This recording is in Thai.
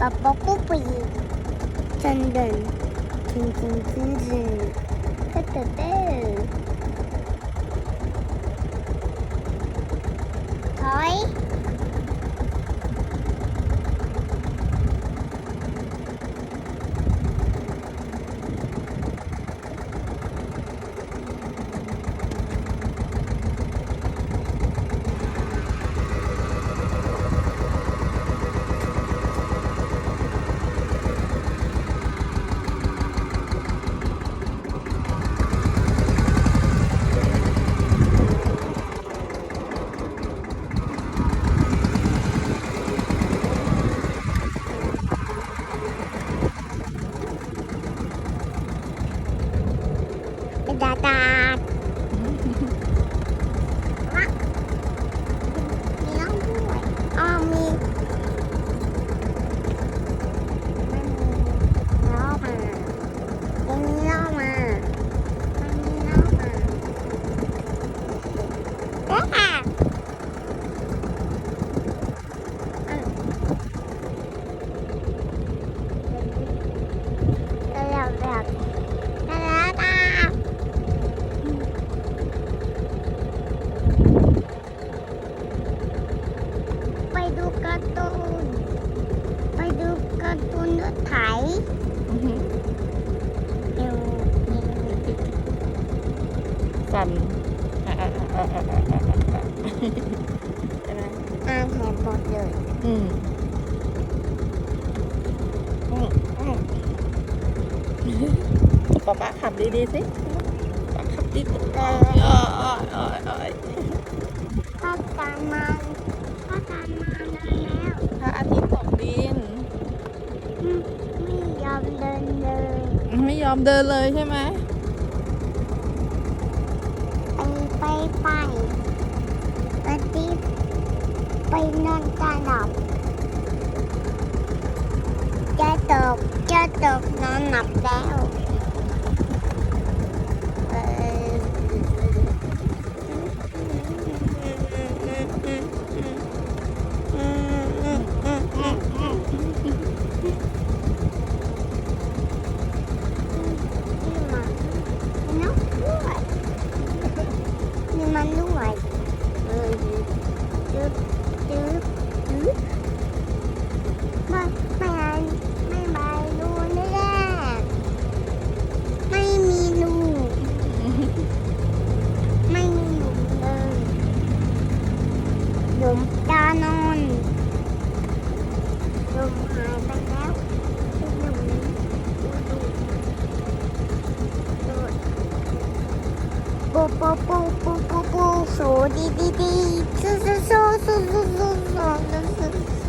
아빠 뽀뽀이. 잔잔 징징징징 떼떼떼 ta. ดูการ์ตูน ไปดูการ์ตูนรถไถเดี๋ยวสั่นอ่านแถมบทเลยอืมป๊าป๊าขับดีๆสิป๊าขับดีๆโอ้ยโอ้ยโอ้ยโอ้ยขับตามมา ไม่ยอมเดินเลยใช่ไหมไปไปไปไปตีไปนอนตาหลับจะตกจะตกนอนหลับแล้วเออ นี่มันด้วยเออจึ๊บจึ๊บจึ๊บไม่ไม่อันไม่ใบรูนี่แหละไม่มีรูไม่มีหลุมเลยหลุมตานอนหลุมหายไปแล้วเป็นหลุมดูดูดู ปูปูปูปูปูปูสูดีดีดีสู้สู้สู้สู้สู้สู้สู้สู้เออ